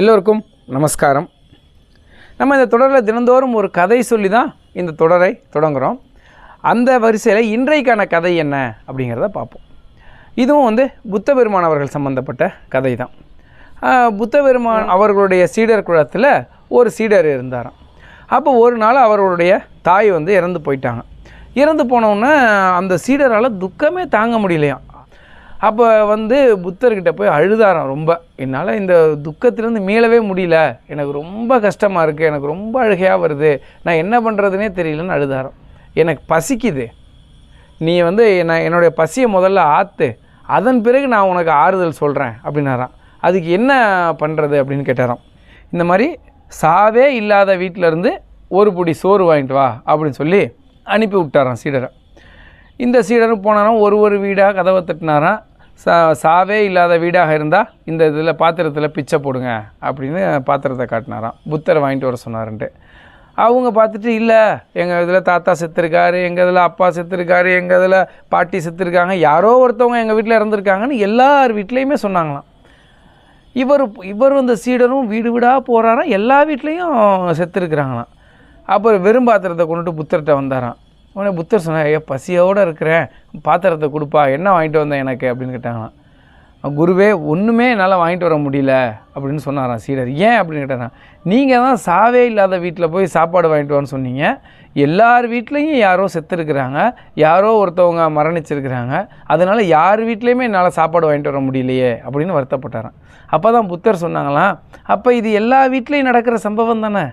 எல்லோருக்கும் நமஸ்காரம். நம்ம இந்த தொடரில் தினந்தோறும் ஒரு கதை சொல்லி தான் இந்த தொடரை தொடங்குகிறோம் அந்த வரிசையில் இன்றைக்கான கதை என்ன அப்படிங்கிறத பார்ப்போம். இதுவும் வந்து புத்த பெருமான் அவர்கள் சம்பந்தப்பட்ட கதை தான் புத்த பெருமான் அவர்களுடைய சீடர் குலத்தில் ஒரு சீடர் இருந்தாராம். அப்போ ஒரு நாள் அவர்களுடைய தாய் வந்து இறந்து போயிட்டாங்க. இறந்து போனோன்னே அந்த சீடரால் துக்கமே தாங்க முடியலையாம். அப்போ வந்து புத்தர்கிட்ட போய் அழுதாராம் ரொம்ப. என்னால் இந்த துக்கத்திலேருந்து மீளவே முடியல. எனக்கு ரொம்ப கஷ்டமாக இருக்குது எனக்கு ரொம்ப அழுகையாக வருது. நான் என்ன பண்ணுறதுனே தெரியலன்னு அழுதாராம். எனக்கு பசிக்குது. நீ வந்து நான் என்னுடைய பசியை முதல்ல ஆற்று அதன் பிறகு நான் உனக்கு ஆறுதல் சொல்கிறேன் அப்படின்னாராம். அதுக்கு என்ன பண்ணுறது அப்படின்னு கேட்டாராம். இந்த மாதிரி சாவே இல்லாத வீட்டில் இருந்து ஒரு பொடி சோறு வாங்கிட்டு வா அப்படின்னு சொல்லி அனுப்பி விட்டாராம் சீடரை. இந்த சீடரும் போனாராம். ஒரு ஒரு வீடாக கதவை தட்டினாராம். சா சாவே இல்லாத வீடாக இருந்தால் இந்த இதில் பாத்திரத்தில் பிச்சை போடுங்க அப்படின்னு பாத்திரத்தை காட்டினாராம். புத்தரை வாங்கிட்டு வர சொன்னாருன்ட்டு. அவங்க பார்த்துட்டு இல்லை எங்கள் இதில் தாத்தா செத்துருக்காரு எங்கள் இதில் அப்பா செத்துருக்காரு எங்கள் இதில் பாட்டி செத்துருக்காங்க யாரோ ஒருத்தவங்க எங்கள் வீட்டில் இறந்துருக்காங்கன்னு எல்லார் வீட்லேயுமே சொன்னாங்களாம். இவர் இவர் இந்த சீடரும் வீடு வீடாக போகிறாராம் எல்லா வீட்லேயும் செத்துருக்குறாங்களாம். அப்புறம் வெறும் பாத்திரத்தை கொண்டுட்டு புத்தர்கிட்ட வந்தாராம். உடனே புத்தர் சொன்னார் ஐயா பசியோடு இருக்கிறேன் பாத்திரத்தை கொடுப்பா என்ன வாங்கிட்டு வந்தேன் எனக்கு? அப்படின்னு கேட்டாங்களாம். குருவே ஒன்றுமே என்னால் வாங்கிட்டு வர முடியல அப்படின்னு சொன்னாராம் சீடர். ஏன்? அப்படின்னு கேட்டாராம். நீங்கள் தான் சாவே இல்லாத வீட்டில் போய் சாப்பாடு வாங்கிட்டு வான்னு சொன்னீங்க. எல்லார் வீட்லேயும் யாரோ செத்துருக்குறாங்க. யாரோ ஒருத்தவங்க மரணிச்சிருக்கிறாங்க. அதனால் யார் வீட்லேயுமே என்னால் சாப்பாடு வாங்கிட்டு வர முடியலையே அப்படின்னு வருத்தப்பட்டாராம். அப்போ தான் புத்தர் சொன்னாங்களாம் அப்போ இது எல்லா வீட்லேயும் நடக்கிற சம்பவம் தானே?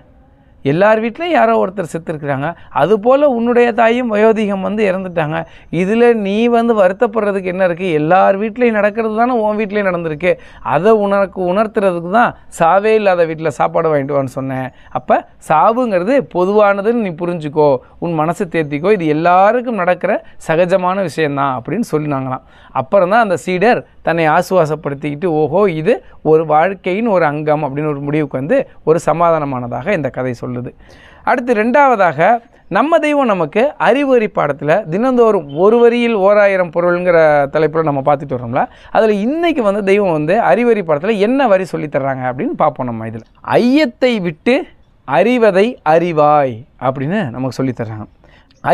எல்லார் வீட்லேயும் யாரோ ஒருத்தர் செத்துருக்குறாங்க. அதுபோல் உன்னுடைய தாயும் வயோதிகம் வந்து இறந்துட்டாங்க. இதில் நீ வந்து வருத்தப்படுறதுக்கு என்ன இருக்குது எல்லார் வீட்லேயும் நடக்கிறது தானே உன் வீட்லேயும் நடந்திருக்கு. அதை உனக்கு உணர்த்துறதுக்கு தான் சாவே இல்லாத வீட்டில் சாப்பாடு வாங்கிட்டு வான்னு சொன்னேன். அப்போ சாவுங்கிறது பொதுவானதுன்னு நீ புரிஞ்சுக்கோ. உன் மனசு தேர்த்திக்கோ இது எல்லாருக்கும் நடக்கிற சகஜமான விஷயந்தான் அப்படின்னு சொல்லினாங்களாம். அப்புறம் தான் அந்த சீடர் தன்னை ஆசுவாசப்படுத்திக்கிட்டு ஓஹோ இது ஒரு வாழ்க்கையின் ஒரு அங்கம் அப்படின்னு ஒரு முடிவுக்கு வந்து ஒரு சமாதானமானதாக இந்த கதை சொல்லுது. அடுத்து ரெண்டாவதாக நம்ம தெய்வம் நமக்கு அறிவறி பாடத்தில் தினந்தோறும் ஒரு வரியில் ஓராயிரம் பொருள்ங்கிற தலைப்பில் நம்ம பார்த்துட்டு வரோம்ல அதில் இன்றைக்கி வந்து தெய்வம் வந்து அறிவறி பாடத்தில் என்ன வரி சொல்லித்தர்றாங்க அப்படின்னு பார்ப்போம் நம்ம இதில். ஐயத்தை விட்டு அறிவதை அறிவாய் அப்படின்னு நமக்கு சொல்லித் தர்றாங்க.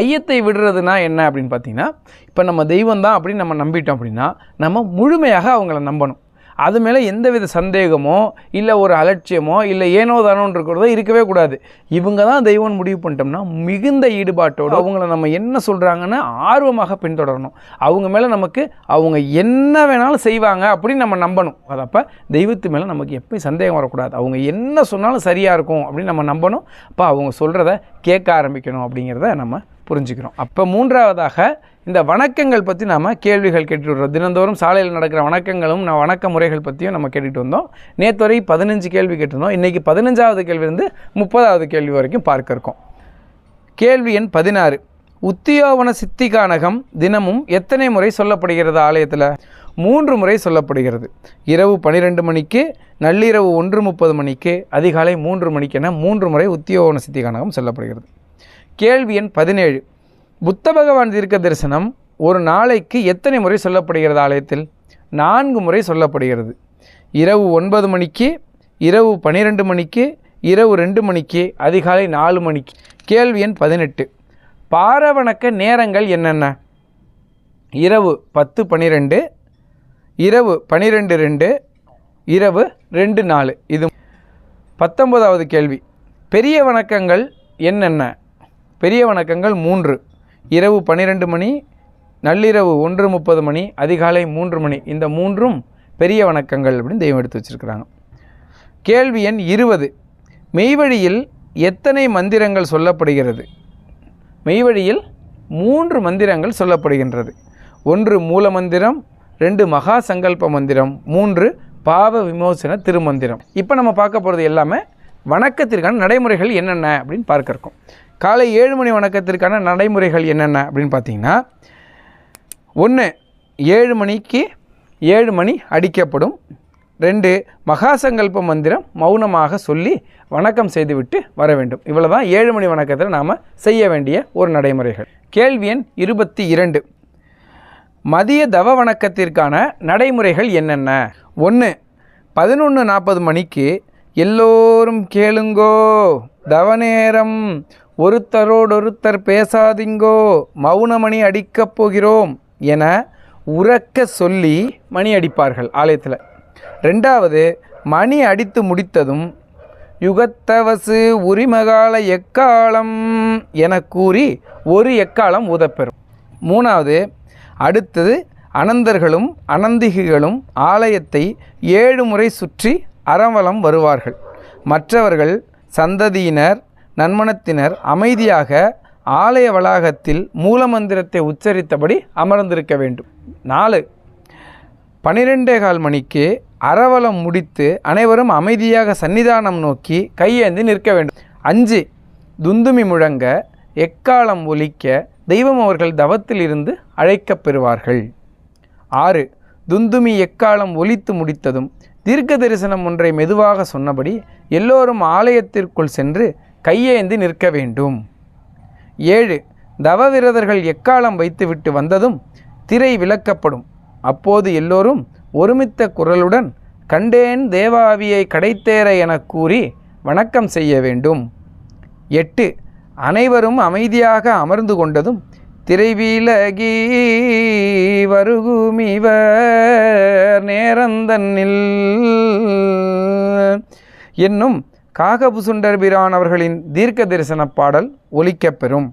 ஐயத்தை விடுறதுனா என்ன அப்படின்னு பார்த்தீங்கன்னா இப்போ நம்ம தெய்வம் தான் அப்படின்னு நம்ம நம்பிட்டோம் அப்படின்னா நம்ம முழுமையாக அவங்கள நம்பணும். அது மேலே எந்தவித சந்தேகமோ இல்லை ஒரு அலட்சியமோ இல்லை ஏனோ தானோன்னு இருக்கிறதோ இருக்கவே கூடாது. இவங்க தான் தெய்வம்னு முடிவு பண்ணிட்டோம்னா மிகுந்த ஈடுபாட்டோடு அவங்கள நம்ம என்ன சொல்கிறாங்கன்னு ஆர்வமாக பின்தொடரணும். அவங்க மேலே நமக்கு அவங்க என்ன வேணாலும் செய்வாங்க அப்படின்னு நம்ம நம்பணும். அதப்போ அப்போ தெய்வத்து மேலே நமக்கு எப்பயும் சந்தேகம் வரக்கூடாது. அவங்க என்ன சொன்னாலும் சரியாக இருக்கும் அப்படின்னு நம்ம நம்பணும். அப்போ அவங்க சொல்கிறத கேட்க ஆரம்பிக்கணும் அப்படிங்கிறத நம்ம புரிஞ்சுக்கிறோம். அப்போ மூன்றாவதாக இந்த வணக்கங்கள் பற்றி நாம் கேள்விகள் கேட்டுட்டு வரோம் தினந்தோறும் சாலையில் நடக்கிற வணக்கங்களும் நான் வணக்க முறைகள் பற்றியும் நம்ம கேட்டுட்டு வந்தோம். நேற்று வரை பதினஞ்சு கேள்வி கேட்டிருந்தோம். இன்றைக்கி பதினஞ்சாவது கேள்வியிலிருந்து முப்பதாவது கேள்வி வரைக்கும் பார்க்க இருக்கோம். கேள்வி எண் பதினாறு. உத்தியோவன சித்திகானகம் தினமும் எத்தனை முறை சொல்லப்படுகிறது ஆலயத்தில்? மூன்று முறை சொல்லப்படுகிறது. இரவு பனிரெண்டு மணிக்கு நள்ளிரவு ஒன்று முப்பது மணிக்கு அதிகாலை மூன்று மணிக்கு என மூன்று முறை உத்தியோவன சித்திகானகம் சொல்லப்படுகிறது. கேள்வி எண் பதினேழு. புத்த பகவான் தீர்க்க தரிசனம் ஒரு நாளைக்கு எத்தனை முறை சொல்லப்படுகிறது ஆலயத்தில்? நான்கு முறை சொல்லப்படுகிறது. இரவு ஒன்பது மணிக்கு இரவு பன்னிரெண்டு மணிக்கு இரவு ரெண்டு மணிக்கு அதிகாலை நாலு மணிக்கு. கேள்வி எண் பதினெட்டு. பாரவணக்க நேரங்கள் என்னென்ன? இரவு பத்து பன்னிரெண்டு இரவு பன்னிரெண்டு ரெண்டு இரவு ரெண்டு நாலு. இது பத்தொன்பதாவது கேள்வி. பெரிய வணக்கங்கள் என்னென்ன? பெரிய வணக்கங்கள் மூன்று. இரவு பன்னிரெண்டு மணி நள்ளிரவு ஒன்று முப்பது மணி அதிகாலை மூன்று மணி. இந்த மூன்றும் பெரிய வணக்கங்கள் அப்படின்னு தெய்வம் எடுத்து வச்சுருக்கிறாங்க. கேள்வி எண் இருபது. மெய்வழியில் எத்தனை மந்திரங்கள் சொல்லப்படுகிறது? மெய்வழியில் மூன்று மந்திரங்கள் சொல்லப்படுகின்றது. ஒன்று மூல மந்திரம் ரெண்டு மகா சங்கல்ப மந்திரம் மூன்று பாவ விமோசன திருமந்திரம். இப்போ நம்ம பார்க்க போகிறது எல்லாமே வணக்கத்திற்கான நடைமுறைகள் என்னென்ன அப்படின்னு பார்க்க இருக்கோம் காலை ஏழு மணி வணக்கத்திற்கான நடைமுறைகள் என்னென்ன அப்படின்னு பார்த்தீங்கன்னா ஒன்று ஏழு மணிக்கு ஏழு மணி அடிக்கப்படும். ரெண்டு மகாசங்கல்ப மந்திரம் மௌனமாக சொல்லி வணக்கம் செய்துவிட்டு வர வேண்டும். இவ்வளோ தான் ஏழு மணி வணக்கத்தில் நாம் செய்ய வேண்டிய ஒரு நடைமுறைகள். கேள்வி எண் இருபத்தி இரண்டு. மதிய தவ வணக்கத்திற்கான நடைமுறைகள் என்னென்ன? ஒன்று பதினொன்று நாற்பது மணிக்கு எல்லோரும் கேளுங்கோ தவநேரம் ஒருத்தரோடொருத்தர் பேசாதீங்கோ மௌனமணி அடிக்கப் போகிறோம் என உறக்க சொல்லி மணி அடிப்பார்கள் ஆலயத்தில். ரெண்டாவது மணி அடித்து முடித்ததும் யுகத்தவசு உரிமகால எக்காலம் என கூறி ஒரு எக்காலம் ஊதப்பெறும். மூணாவது அடுத்தது அனந்தர்களும் அனந்திகளும் ஆலயத்தை ஏழு முறை சுற்றி அறவலம் வருவார்கள். மற்றவர்கள் சந்ததியினர் நன்மணத்தினர் அமைதியாக ஆலய வளாகத்தில் மூலமந்திரத்தை உச்சரித்தபடி அமர்ந்திருக்க வேண்டும். நாலு பனிரெண்டே கால் மணிக்கு அறவலம் முடித்து அனைவரும் அமைதியாக சன்னிதானம் நோக்கி கையேந்தி நிற்க வேண்டும். அஞ்சு துந்துமி முழங்க எக்காலம் ஒலிக்க தெய்வம் அவர்கள் தவத்தில் இருந்து அழைக்கப் பெறுவார்கள். ஆறு துந்துமி எக்காலம் ஒலித்து முடித்ததும் தீர்க்க தரிசனம் ஒன்றை மெதுவாக சொன்னபடி எல்லோரும் ஆலயத்திற்குள் சென்று கையேந்தி நிற்க வேண்டும். ஏழு தவவிரதர்கள் எக்காலம் வைத்துவிட்டு வந்ததும் திரை விலக்கப்படும் அப்போது எல்லோரும் ஒருமித்த குரலுடன் கண்டேன் தேவாவியை கடைத்தேற எனக் கூறி வணக்கம் செய்ய வேண்டும். எட்டு அனைவரும் அமைதியாக அமர்ந்து கொண்டதும் திரைவிலகி வருகுமிவர் நேரந்தன்னில் என்னும் காகபுசுண்டர் பிரான் அவர்களின் தீர்க்க தரிசன பாடல் ஒலிக்கப்பெறும்.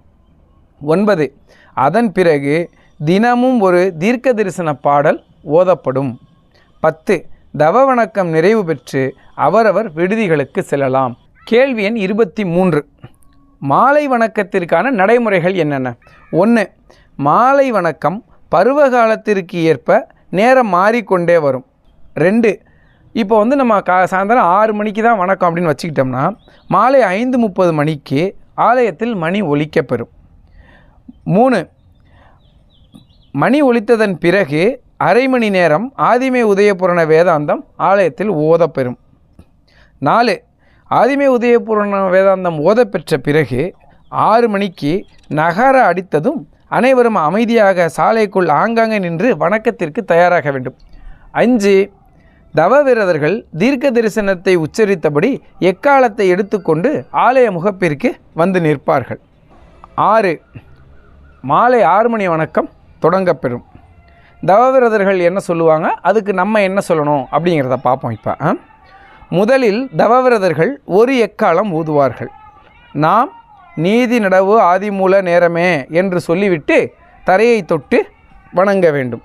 ஒன்பது. அதன் பிறகு தினமும் ஒரு தீர்க்க தரிசன பாடல் ஓதப்படும். பத்து. தவ வணக்கம் நிறைவு பெற்று அவரவர் விடுதிகளுக்கு செல்லலாம். கேள்வி எண் இருபத்தி மூன்று. மாலை வணக்கத்திற்கான நடைமுறைகள் என்னென்ன? ஒன்று மாலை வணக்கம் பருவகாலத்திற்கு ஏற்ப நேரம் மாறிக்கொண்டே வரும். ரெண்டு. இப்போ வந்து நம்ம கா சாயந்தரம் ஆறு மணிக்கு தான் வணக்கம் அப்படின்னு வச்சுக்கிட்டோம்னா மாலை ஐந்து முப்பது மணிக்கு ஆலயத்தில் மணி ஒலிக்கப்பெறும். மூணு மணி ஒலித்ததன் பிறகு அரை மணி நேரம் ஆதிமே உதயபுரண வேதாந்தம் ஆலயத்தில் ஓதப்பெறும். நாலு ஆதிமே உதயபுரண வேதாந்தம் ஓதப்பெற்ற பிறகு ஆறு மணிக்கு நகர அடித்ததும் அனைவரும் அமைதியாக சாலைக்குள் ஆங்காங்கே நின்று வணக்கத்திற்கு தயாராக வேண்டும். அஞ்சு தவவிரதர்கள் தீர்க்க தரிசனத்தை உச்சரித்தபடி எக்காலத்தை எடுத்துக்கொண்டு ஆலய முகப்பிற்கு வந்து நிற்பார்கள். ஆறு மாலை ஆறு மணி வணக்கம் தொடங்கப்பெறும். தவவிரதர்கள் என்ன சொல்லுவாங்க? அதுக்கு நம்ம என்ன சொல்லணும்? அப்படிங்கிறத பார்ப்போம் இப்போ. முதலில் தவவிரதர்கள் ஒரு எக்காலம் ஊதுவார்கள். நாம் நீதி நடவு ஆதிமூல நேரமே என்று சொல்லிவிட்டு தரையை தொட்டு வணங்க வேண்டும்.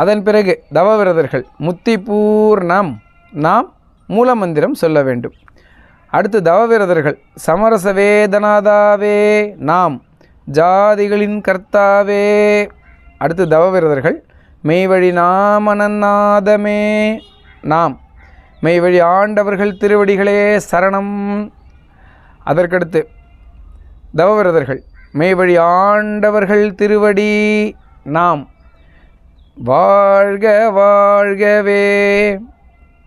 அதன் பிறகு தவவிரதர்கள் முத்தி பூர்ணம் நாம் மூலமந்திரம் சொல்ல வேண்டும். அடுத்து தவவிரதர்கள் சமரச வேதனாதாவே நாம் ஜாதிகளின் கர்த்தாவே. அடுத்து தவவிரதர்கள் மெய்வழி நாமனநாதமே நாம் மெய்வழி ஆண்டவர்கள் திருவடிகளே சரணம். அதற்கடுத்து தவவிரதர்கள் மெய்வழி ஆண்டவர்கள் திருவடி நாம் வாழ்க வாழ்கவே.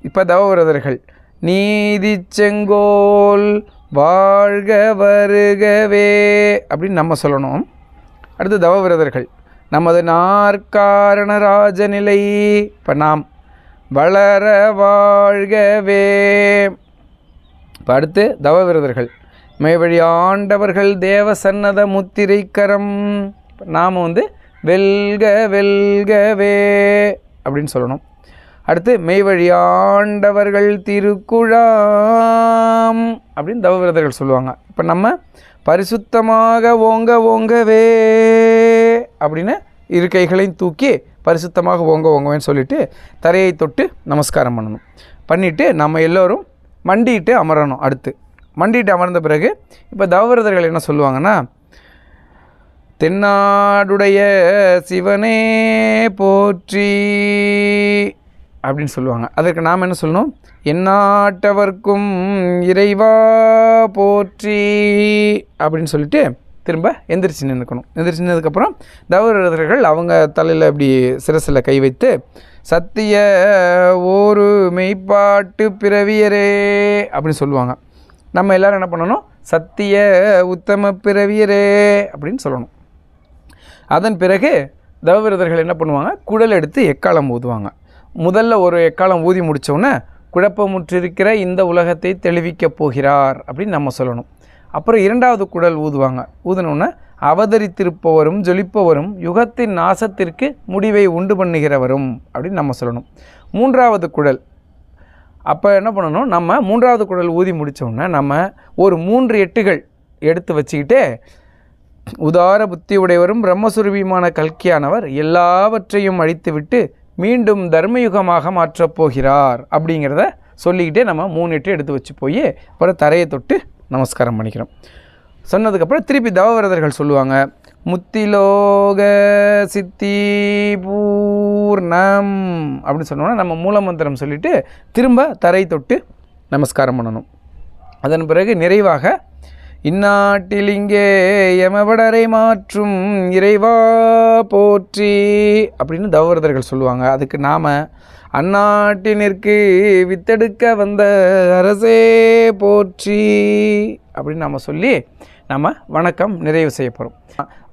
இப்போ தவவிரதர்கள் நீதி செங்கோல் வாழ்க வருகவே. அப்படின்னு நம்ம சொல்லணும். அடுத்து தவவிரதர்கள் நமது நாற்காரண ராஜநிலை இப்போ நாம் வளர வாழ்கவே. இப்போ அடுத்து தவவிரதர்கள் மேவழி ஆண்டவர்கள் தேவ சன்னத முத்திரைக்கரம். நாம் வந்து வெல்க வெல்கவே அப்படின்னு சொல்லணும். அடுத்து மெய்வழியாண்டவர்கள் திருக்குழாம் அப்படின்னு தவவிரதர்கள் சொல்லுவாங்க. இப்போ நம்ம பரிசுத்தமாக ஓங்க ஓங்கவே அப்படின்னு இரு கைகளையும் தூக்கி பரிசுத்தமாக ஓங்க ஓங்கவேன்னு சொல்லிவிட்டு தரையை தொட்டு நமஸ்காரம் பண்ணணும். பண்ணிவிட்டு நம்ம எல்லோரும் மண்டிட்டு அமரணும் அடுத்து. மண்டிட்டு அமர்ந்த பிறகு இப்போ தவவிரதர்கள் என்ன சொல்லுவாங்கன்னா தென்னாடுடைய சிவனே போற்றி அப்படின்னு சொல்லுவாங்க. அதற்கு நாம் என்ன சொல்லணும்? எந்நாட்டவர்க்கும் இறைவா போற்றி அப்படின்னு சொல்லிட்டு திரும்ப எந்திரிச்சு நின்றுக்கணும் எந்திரிச்சு நின்றதுக்கப்புறம் தவறுகள் அவங்க தலையில் இப்படி சிரசில் கை வைத்து சத்திய ஒரு மெய்ப்பாட்டு பிறவியரே அப்படின்னு சொல்லுவாங்க. நம்ம எல்லோரும் என்ன பண்ணணும்? சத்திய உத்தம பிறவியரே அப்படின்னு சொல்லணும். அதன் பிறகு தவவிரதர்கள் என்ன பண்ணுவாங்க? குடல் எடுத்து எக்காலம் ஊதுவாங்க. முதல்ல ஒரு எக்காலம் ஊதி முடித்தோடனே குழப்பமுற்றிருக்கிற இந்த உலகத்தை தெளிவிக்கப் போகிறார் அப்படின்னு நம்ம சொல்லணும். அப்புறம் இரண்டாவது குடல் ஊதுவாங்க. ஊதினோன்னே அவதரித்திருப்பவரும் ஜொலிப்பவரும் யுகத்தின் நாசத்திற்கு முடிவை உண்டு பண்ணுகிறவரும் அப்படின்னு நம்ம சொல்லணும். மூன்றாவது குடல். அப்போ என்ன பண்ணணும்? நம்ம மூன்றாவது குடல் ஊதி முடித்தோடனே நம்ம ஒரு மூன்று எட்டுகள் எடுத்து வச்சுக்கிட்டு உதார புத்தி உடையவரும் பிரம்மசுரூபியுமான கல்கியானவர் எல்லாவற்றையும் அழித்துவிட்டு மீண்டும் தர்மயுகமாக மாற்றப் போகிறார் அப்படிங்கிறத சொல்லிக்கிட்டே நம்ம மூணு எட்டு எடுத்து வச்சு போய் அப்புறம் தரையை தொட்டு நமஸ்காரம் பண்ணிக்கிறோம். சொன்னதுக்கப்புறம் திருப்பி தவவிரதர்கள் சொல்லுவாங்க முத்திலோக சித்தி பூர்ணம் அப்படின்னு சொன்னோன்னா நம்ம மூலமந்திரம் சொல்லிவிட்டு திரும்ப தரை தொட்டு நமஸ்காரம் பண்ணணும். அதன் பிறகு நிறைவாக இந்நாட்டில் இங்கே யமபடரை மாற்றும் இறைவா போற்றி அப்படின்னு தவவிரதர்கள் சொல்லுவாங்க. அதுக்கு நாம் அந்நாட்டினிற்கு வித்தெடுக்க வந்த அரசே போற்றி அப்படின்னு நம்ம சொல்லி நம்ம வணக்கம் நிறைவு செய்யப்படும்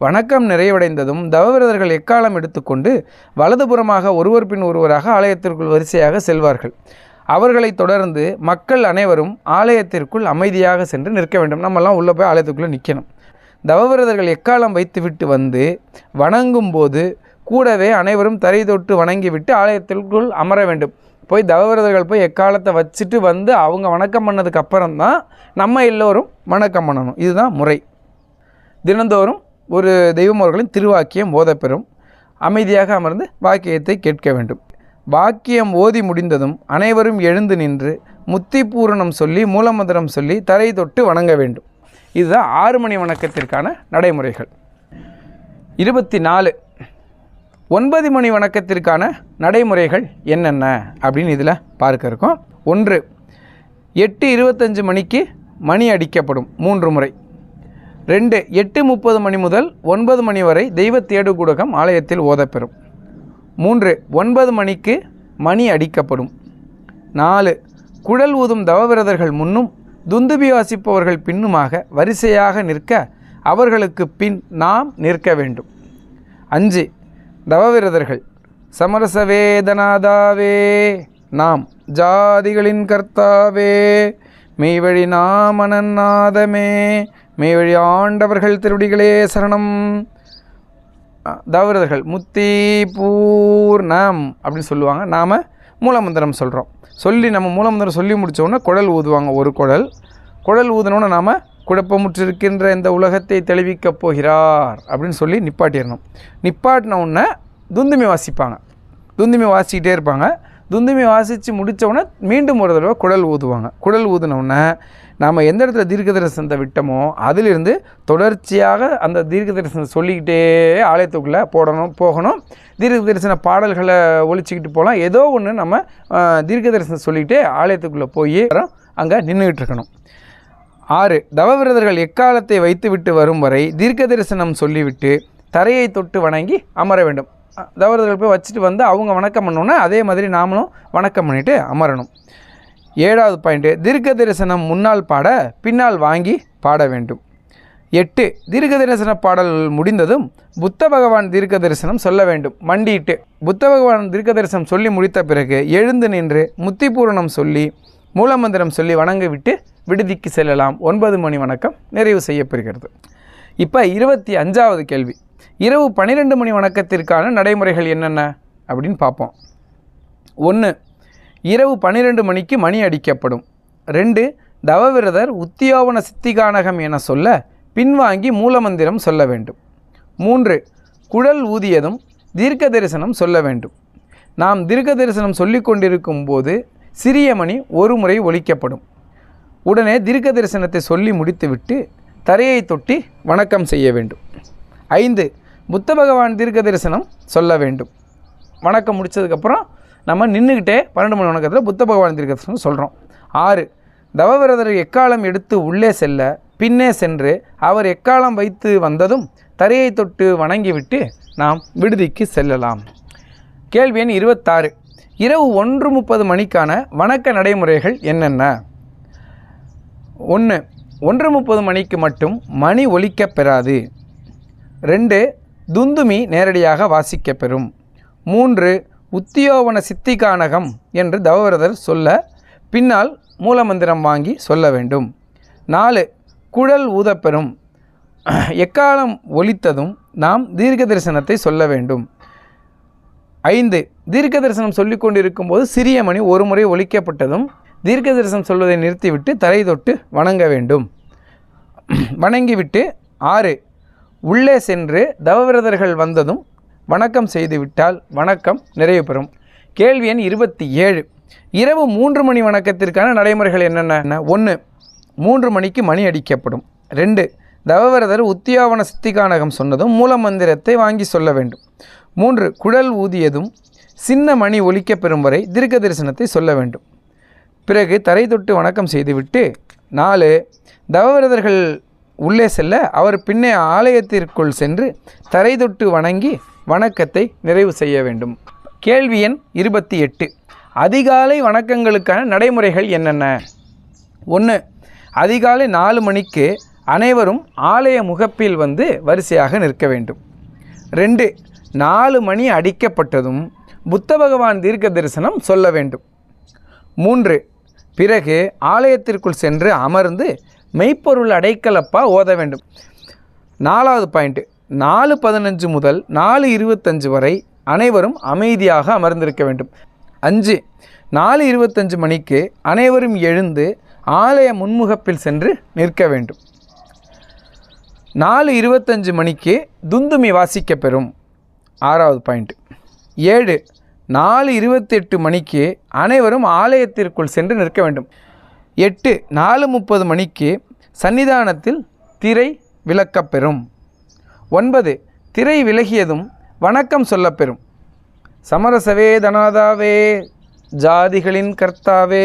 வணக்கம் நிறைவடைந்ததும் தவவிரதர்கள் எக்காலம் எடுத்துக்கொண்டு வலதுபுறமாக ஒருவர் பின் ஒருவராக ஆலயத்திற்குள் வரிசையாக செல்வார்கள். அவர்களை தொடர்ந்து மக்கள் அனைவரும் ஆலயத்திற்குள் அமைதியாக சென்று நிற்க வேண்டும். நம்மெல்லாம் உள்ளே போய் ஆலயத்துக்குள்ளே நிற்கணும் தவவிரதர்கள் எக்காலம் வைத்துவிட்டு வந்து வணங்கும் போது கூடவே அனைவரும் தரை தொட்டு வணங்கிவிட்டு ஆலயத்திற்குள் அமர வேண்டும். போய் தவவிரதர்கள் போய் எக்காலத்தை வச்சுட்டு வந்து அவங்க வணக்கம் பண்ணதுக்கு அப்புறம் தான் நம்ம எல்லோரும் வணக்கம் பண்ணணும். இதுதான் முறை. தினந்தோறும் ஒரு தெய்வம் அவர்களின் திருவாக்கியம் ஓதப்பெறும் அமைதியாக அமர்ந்து வாக்கியத்தை கேட்க வேண்டும். வாக்கியம் ஓதி முடிந்ததும் அனைவரும் எழுந்து நின்று முத்தி பூரணம் சொல்லி மூலமந்திரம் சொல்லி தரை தொட்டு வணங்க வேண்டும். இதுதான் ஆறு மணி வணக்கத்திற்கான நடைமுறைகள். இருபத்தி நாலு ஒன்பது மணி வணக்கத்திற்கான நடைமுறைகள் என்னென்ன? அப்படின்னு இதில் பார்க்க இருக்கோம். ஒன்று எட்டு இருபத்தஞ்சு மணிக்கு மணி அடிக்கப்படும் மூன்று முறை. ரெண்டு எட்டு முப்பது மணி முதல் ஒன்பது மணி வரை தெய்வ தேடுகுடகம் ஆலயத்தில் ஓதப்பெறும். மூன்று ஒன்பது மணிக்கு மணி அடிக்கப்படும். நாலு குழல் ஊதும் தவவிரதர்கள் முன்னும் துந்துபி வாசிப்பவர்கள் பின்னுமாக வரிசையாக நிற்க அவர்களுக்கு பின் நாம் நிற்க வேண்டும். அஞ்சு தவவிரதர்கள் சமரசவேதனாதாவே நாம் ஜாதிகளின் கர்த்தாவே மெய்வழி நாமனநாதமே மெய்வழி ஆண்டவர்கள் திருடிகளே சரணம். தவிரர்கள் முத்தி பூர்ணம் அப்படின்னு சொல்லுவாங்க. நாம் மூலமந்திரம் சொல்கிறோம் சொல்லி நம்ம மூலமந்திரம் சொல்லி முடித்தோடனே குழல் ஊதுவாங்க. ஒரு குழல் குழல் ஊதுனோன்னு நாம் குழப்பமுற்றிருக்கின்ற இந்த உலகத்தை தெளிவிக்கப் போகிறார் அப்படின்னு சொல்லி நிப்பாட்டிடணும். நிப்பாட்டின உடனே துந்துமி வாசிப்பாங்க. துந்துமி வாசிக்கிட்டே இருப்பாங்க. துந்துமி வாசித்து முடித்தவுடனே மீண்டும் ஒரு தடவை குடல் ஊதுவாங்க. குடல் ஊதினவுடனே நாம் எந்த இடத்துல தீர்க்க தரிசனத்தை விட்டோமோ அதிலிருந்து தொடர்ச்சியாக அந்த தீர்க்க தரிசனம் சொல்லிக்கிட்டே ஆலயத்துக்குள்ளே போடணும் போகணும். தீர்க்க தரிசன பாடல்களை ஒழிச்சிக்கிட்டு போகலாம். ஏதோ ஒன்று நம்ம தீர்க்க தரிசனம் சொல்லிக்கிட்டே ஆலயத்துக்குள்ளே போய் அங்கே நின்றுக்கிட்டு இருக்கணும். ஆறு தவவிரதர்கள் எக்காலத்தை வைத்துவிட்டு வரும் வரை தீர்க்க தரிசனம் சொல்லிவிட்டு தரையை தொட்டு வணங்கி அமர வேண்டும். தவறுதல் போய் வச்சுட்டு வந்து அவங்க வணக்கம் பண்ணோன்னா அதே மாதிரி நாமளும் வணக்கம் பண்ணிவிட்டு அமரணும். ஏழாவது பாயிண்ட்டு தீர்க்க தரிசனம் முன்னால் பாட பின்னால் வாங்கி பாட வேண்டும். எட்டு தீர்க்க தரிசன பாடல் முடிந்ததும் புத்த பகவான் தீர்க்க தரிசனம் சொல்ல வேண்டும். மண்டிட்டு புத்த பகவான் தீர்க்க தரிசனம் சொல்லி முடித்த பிறகு எழுந்து நின்று முத்திபூரணம் சொல்லி மூலமந்திரம் சொல்லி வணங்கிவிட்டு விடுதிக்கு செல்லலாம். ஒன்பது மணி வணக்கம் நிறைவு செய்யப்பெறுகிறது இப்போ இருபத்தி அஞ்சாவது கேள்வி. இரவு பன்னிரெண்டு மணி வணக்கத்திற்கான நடைமுறைகள் என்னென்ன? அப்படின்னு பார்ப்போம். ஒன்று இரவு பன்னிரெண்டு மணிக்கு மணி அடிக்கப்படும். ரெண்டு தவவிரதர் உத்தியோவன சித்திகானகம் என சொல்ல பின்வாங்கி மூலமந்திரம் சொல்ல வேண்டும். மூன்று குழல் ஊதியதும் தீர்க்க தரிசனம் சொல்ல வேண்டும். நாம் தீர்க்க தரிசனம் சொல்லி கொண்டிருக்கும் போது சிறிய மணி ஒரு முறை ஒலிக்கப்படும். உடனே தீர்க்க தரிசனத்தை சொல்லி முடித்துவிட்டு தரையை தொட்டி வணக்கம் செய்ய வேண்டும். ஐந்து புத்த பகவான் தீர்க்க தரிசனம் சொல்ல வேண்டும். வணக்கம் முடித்ததுக்கப்புறம் நம்ம நின்றுக்கிட்டே பன்னெண்டு மணி வணக்கத்தில் புத்த பகவான் தீர்க்க தரிசனம் சொல்கிறோம் ஆறு தவவிரதர் எக்காலம் எடுத்து உள்ளே செல்ல பின்னே சென்று அவர் எக்காலம் வைத்து வந்ததும் தரையை தொட்டு வணங்கிவிட்டு நாம் விடுதிக்கு செல்லலாம். கேள்வி எண் இருபத்தாறு இரவு ஒன்று முப்பது மணிக்கான வணக்க நடைமுறைகள் என்னென்ன? ஒன்று ஒன்று முப்பது மணிக்கு மட்டும் மணி ஒலிக்கப் பெறாது. ரெண்டு துந்துமி நேரடியாக வாசிக்க பெறும் மூன்று உத்தியோவன சித்திகானகம் என்று தவவிரதர் சொல்ல பின்னால் மூலமந்திரம் வாங்கி சொல்ல வேண்டும். நாலு குழல் ஊதப்பெறும். எக்காலம் ஒலித்ததும் நாம் தீர்க்க தரிசனத்தை சொல்ல வேண்டும். ஐந்து தீர்க்க தரிசனம் சொல்லிக் கொண்டிருக்கும்போது சிறிய மணி ஒரு முறை ஒலிக்கப்பட்டதும் தீர்க்க தரிசனம் சொல்வதை நிறுத்திவிட்டு தரை தொட்டு வணங்க வேண்டும். வணங்கிவிட்டு ஆறு உள்ளே சென்று தவவிரதர்கள் வந்ததும் வணக்கம் செய்துவிட்டால் வணக்கம் நிறைவு பெறும். கேள்வி எண் இருபத்தி ஏழு. இரவு மூன்று மணி வணக்கத்திற்கான நடைமுறைகள் என்னென்ன? ஒன்று மூன்று மணிக்கு மணி அடிக்கப்படும். ரெண்டு தவவிரதர் உத்தியாவன சித்திகானகம் சொன்னதும் மூலமந்திரத்தை வாங்கி சொல்ல வேண்டும். மூன்று குழல் ஊதியதும் சின்ன மணி ஒலிக்க பெறும் வரை தீர்க்க தரிசனத்தை சொல்ல வேண்டும். பிறகு தரை தொட்டு வணக்கம் செய்துவிட்டு நாலு தவவிரதர்கள் உள்ளே செல்ல அவர் பின்னே ஆலயத்திற்குள் சென்று தரை தொட்டு வணங்கி வணக்கத்தை நிறைவு செய்ய வேண்டும். கேள்வி எண் இருபத்தி எட்டு. அதிகாலை வணக்கங்களுக்கான நடைமுறைகள் என்னென்ன? ஒன்று அதிகாலை நாலு மணிக்கு அனைவரும் ஆலய முகப்பில் வந்து வரிசையாக நிற்க வேண்டும். ரெண்டு நாலு மணி அடிக்கப்பட்டதும் புத்த பகவான் தீர்க்க தரிசனம் சொல்ல வேண்டும். மூன்று பிறகு ஆலயத்திற்குள் சென்று அமர்ந்து மெய்ப்பொருள் அடைக்கலப்பாக ஓத வேண்டும். நாலாவது பாயிண்ட்டு நாலு பதினஞ்சு முதல் நாலு இருபத்தஞ்சு வரை அனைவரும் அமைதியாக அமர்ந்திருக்க வேண்டும். அஞ்சு. நாலு இருபத்தஞ்சு மணிக்கு அனைவரும் எழுந்து ஆலய முன்முகப்பில் சென்று நிற்க வேண்டும். நாலு இருபத்தஞ்சு மணிக்கு துந்துமி வாசிக்க பெறும். ஆறாவது பாயிண்ட் ஏழு. நாலு இருபத்தெட்டு மணிக்கு அனைவரும் ஆலயத்திற்குள் சென்று நிற்க வேண்டும். எட்டு நாலு முப்பது மணிக்கு சன்னிதானத்தில் திரை விளக்கப்பெறும். ஒன்பது திரை விலகியதும் வணக்கம் சொல்லப்பெறும். சமரசவே தனாதாவே ஜாதிகளின் கர்த்தாவே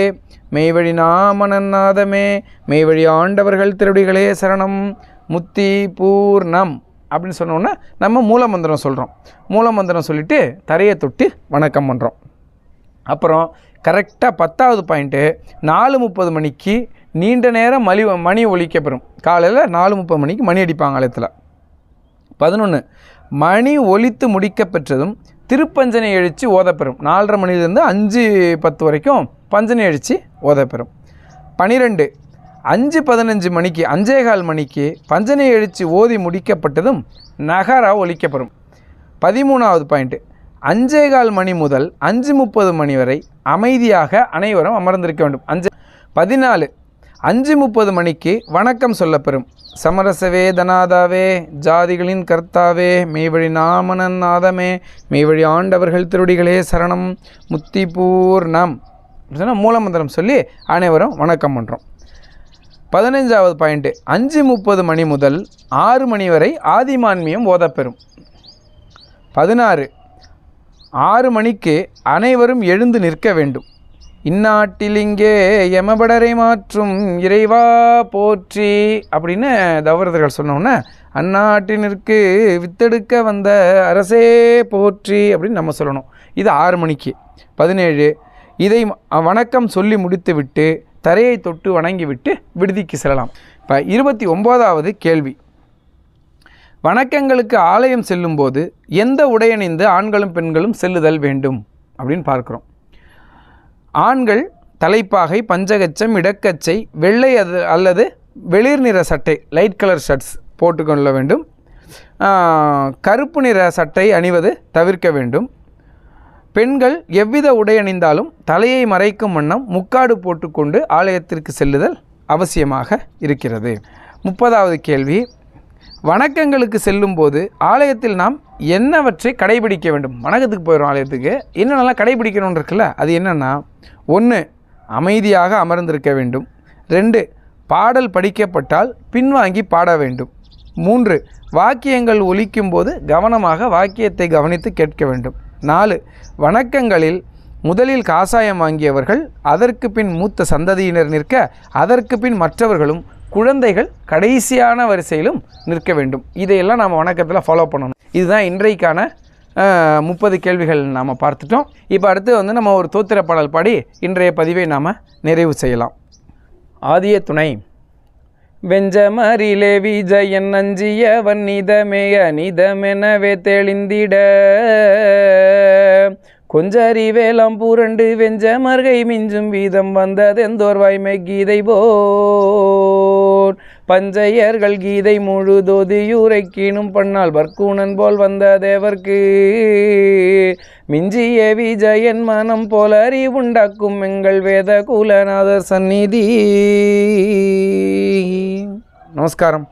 மெய்வழி நாமனநாதமே மெய்வழி ஆண்டவர்கள் திருடிகளே சரணம் முத்தி பூர்ணம் அப்படின்னு சொன்னோன்னா நம்ம மூலமந்திரம் சொல்கிறோம் மூலமந்திரம் சொல்லிவிட்டு தரையை தொட்டு வணக்கம் பண்ணுறோம் அப்புறம் கரெக்டாக பத்தாவது பாயிண்ட்டு நாலு முப்பது மணிக்கு நீண்ட நேரம் மலி மணி ஒழிக்கப்பெறும் காலையில் நாலு முப்பது மணிக்கு மணி அடிப்பாங்க ஆலயத்தில். பதினொன்று மணி ஒழித்து முடிக்க பெற்றதும் திருப்பஞ்சனை எழுச்சி ஓதப்பெறும். நாலரை மணிலேருந்து அஞ்சு பத்து வரைக்கும் பஞ்சனை எழுச்சி ஓதப்பெறும். பனிரெண்டு அஞ்சு பதினஞ்சு மணிக்கு அஞ்சே கால் மணிக்கு பஞ்சனை எழுச்சி ஓதி முடிக்கப்பட்டதும் நகரா ஒழிக்கப்பெறும் பதிமூணாவது பாயிண்ட்டு அஞ்சே கால் மணி முதல் அஞ்சு முப்பது மணி வரை அமைதியாக அனைவரும் அமர்ந்திருக்க வேண்டும். அஞ்சு பதினாலு அஞ்சு முப்பது மணிக்கு வணக்கம் சொல்லப்பெறும். சமரசவே தனாதாவே ஜாதிகளின் கர்த்தாவே மெய்வழி நாமனன் நாதமே மெய்வழி ஆண்டவர்கள் திருடிகளே சரணம். முத்தி பூர்ணம் சொன்னால் மூலமந்திரம் சொல்லி அனைவரும் வணக்கம் பண்ணுறோம் பதினஞ்சாவது பாயிண்ட்டு அஞ்சு முப்பது மணி முதல் ஆறு மணி வரை ஆதிமான்மியம் ஓதப்பெறும். பதினாறு ஆறு மணிக்கு அனைவரும் எழுந்து நிற்க வேண்டும். இந்நாட்டில் இங்கே மாற்றும் இறைவா போற்றி அப்படின்னு தவறுதர்கள் சொன்னோன்னே அந்நாட்டினிற்கு வித்தெடுக்க வந்த அரசே போற்றி அப்படின்னு நம்ம சொல்லணும். இது ஆறு மணிக்கு. பதினேழு இதை வணக்கம் சொல்லி முடித்துவிட்டு தரையை தொட்டு வணங்கிவிட்டு விடுதிக்கு செல்லலாம். இப்போ இருபத்தி ஒம்போதாவது கேள்வி. வணக்கங்களுக்கு ஆலயம் செல்லும்போது எந்த உடையணிந்து ஆண்களும் பெண்களும் செல்லுதல் வேண்டும்? அப்படின்னு பார்க்குறோம். ஆண்கள் தலைப்பாகை பஞ்சகச்சம் இடக்கச்சை வெள்ளை அது அல்லது வெளிர் நிற சட்டை லைட் கலர் ஷர்ட்ஸ் போட்டுக்கொள்ள வேண்டும். கருப்பு நிற சட்டை அணிவது தவிர்க்க வேண்டும். பெண்கள் எவ்வித உடை அணிந்தாலும் தலையை மறைக்கும் வண்ணம் முக்காடு போட்டுக்கொண்டு ஆலயத்திற்கு செல்லுதல் அவசியமாக இருக்கிறது. முப்பதாவது கேள்வி. வணக்கங்களுக்கு செல்லும்போது ஆலயத்தில் நாம் என்னவற்றை கடைபிடிக்க வேண்டும்? வணக்கத்துக்கு போயிடும் ஆலயத்துக்கு. என்னென்னலாம் கடைபிடிக்கணும்னு இருக்குல்ல அது என்னென்னா ஒன்று அமைதியாக அமர்ந்திருக்க வேண்டும். ரெண்டு பாடல் படிக்கப்பட்டால் பின்வாங்கி பாட வேண்டும். மூன்று வாக்கியங்கள் ஒலிக்கும்போது கவனமாக வாக்கியத்தை கவனித்து கேட்க வேண்டும். நாலு வணக்கங்களில் முதலில் காசாயம் வாங்கியவர்கள் அதற்கு பின் மூத்த சந்ததியினர் நிற்க அதற்கு பின் மற்றவர்களும் குழந்தைகள் கடைசியான வரிசையிலும் நிற்க வேண்டும். இதையெல்லாம் நம்ம வணக்கத்தில் ஃபாலோ பண்ணணும். இதுதான் இன்றைக்கான முப்பது கேள்விகள் நாம் பார்த்துட்டோம். இப்போ அடுத்து வந்து நம்ம ஒரு தோத்திர பாடல் பாடி இன்றைய பதிவை நாம் நிறைவு செய்யலாம். ஆதிய துணை. வெஞ்சமரிலே விஜயன் நஞ்சிய நிதமே நிதமெனவே தெளிந்திட. கொஞ்சறிவேலாம் பூரண்டு வெஞ்ச மர்கை மிஞ்சும் வீதம் வந்ததெந்தோர் வாய்மை கீதை போர் பஞ்சையர்கள் கீதை முழுதொதியுரைக்கீனும் பண்ணால் பர்க்கூணன் போல் வந்த தேவர்க்கு. மிஞ்சிய விஜயன் மனம் போல அறிவுண்டாக்கும் எங்கள் வேத குலநாதர் சந்நிதி. நமஸ்காரம்.